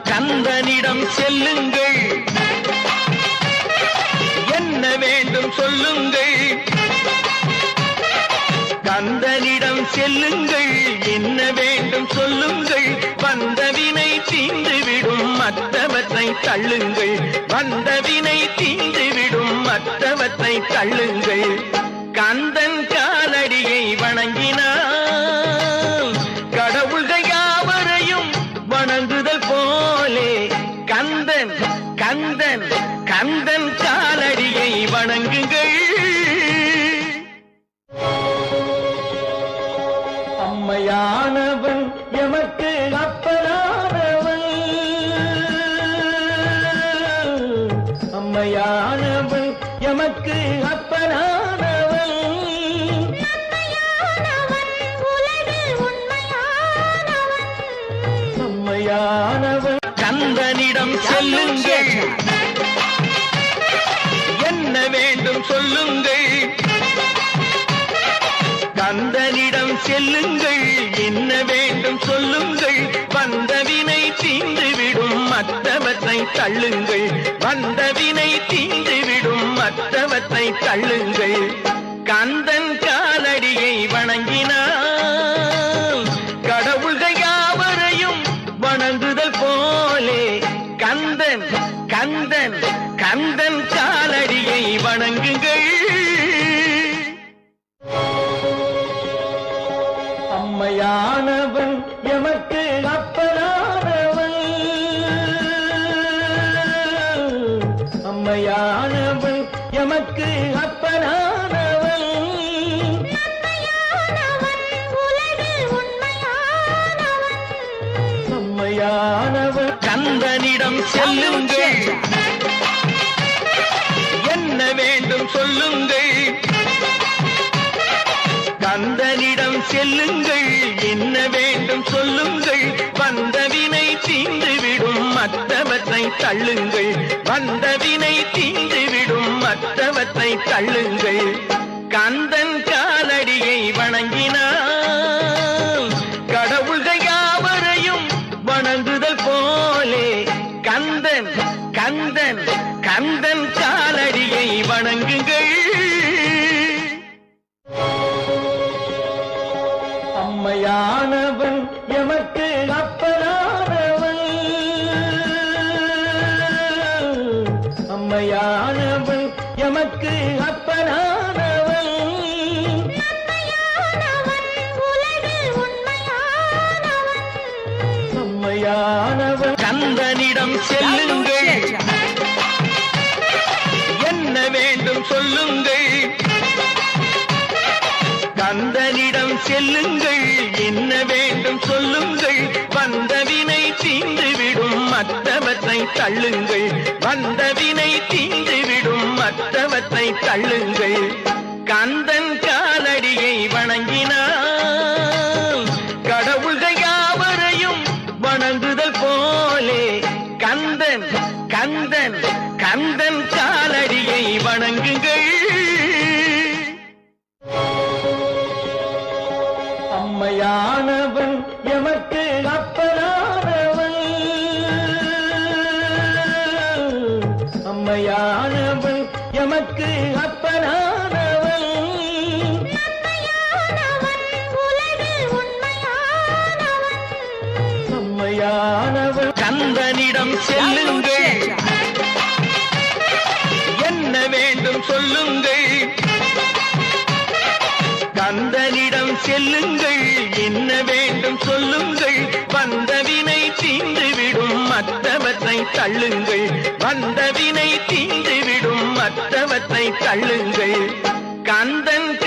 கந்தனிடம் செல்லுங்கள். என்ன வேண்டும் சொல்லுங்கள். கந்தனிடம் செல்லுங்கள். என்ன வேண்டும் சொல்லுங்கள். வந்தவினை தீந்துவிடும் மற்றவற்றை தள்ளுங்கள். வந்தவினை தீந்துவிடும் மற்றவற்றை தள்ளுங்கள். கந்தன் காலடியை வணங்குங்கள். அம்மையானவன் எமக்கு அப்பனானவன். அம்மையானவன் எமக்கு அப்பனானவன். அம்மையானவன் கந்தனிடம் செல்லுங்கள். சொல்லுங்கள். கந்தனிடம் செல்லுங்கள் என்ன வேண்டும் சொல்லுங்கள். வந்தவினை தீந்துவிடும் மற்றவற்றை தள்ளுங்கள். வந்தவினை தீந்துவிடும் மற்றவற்றை தள்ளுங்கள். கந்தன் காலடியை வணங்கினால் கடவுள்கள் யாவரையும் வணங்குதல் போலே கந்தன் கந்தன் கந்தன் கா காலடியை வணங்குங்கள். அம்மையானவன் எமக்கு அப்பனானவன். அம்மையானவன் எமக்கு அப்பனானவன். அம்மையானவன் கந்தனிடம் செல்லுங்கள். சொல்லுங்கள். கந்தனிடம் செல்லுங்கள் என்ன வேண்டும் சொல்லுங்கள். வந்தவினை தீந்துவிடும் மற்றவற்றை தள்ளுங்கள். வந்தவினை தீந்துவிடும் மற்றவற்றை தள்ளுங்கள். கந்தன் காலடியை வணங்கினார். கந்தன் கந்தன் கந்தன் காலடியை வணங்குங்கள். அம்மையானவன் எமக்கு அப்பனானவன். அம்மையானவன் எமக்கு அப்பனான கந்தனிடம் செல்லுங்கள். என்ன வேண்டும் சொல்லுங்கள். கந்தனிடம் செல்லுங்கள். என்ன வேண்டும் சொல்லுங்கள். வந்தவினை தீந்துவிடும் மற்றவற்றை தள்ளுங்கள். வந்தவினை தீந்துவிடும் மற்றவற்றை தள்ளுங்கள். கந்தன் காலடியை வணங்கினார். கந்தன் கந்தன் கந்தன் காலடியை வணங்குங்கள். அம்மையானவன் எமக்கு அப்பனானவன் அம்மையானவன் எமக்கு அப்பனானவன் அம்மையானவன் கந்தனிடம் செல்லுங்கள். என்ன வேண்டும் சொல்லுங்கள். கந்தனிடம் செல்லுங்கள். என்ன வேண்டும் சொல்லுங்கள். வந்தவினை தீந்துவிடும் மற்றவற்றை தள்ளுங்கள். வந்தவினை தீந்துவிடும் மற்றவற்றை தள்ளுங்கள். கந்தன்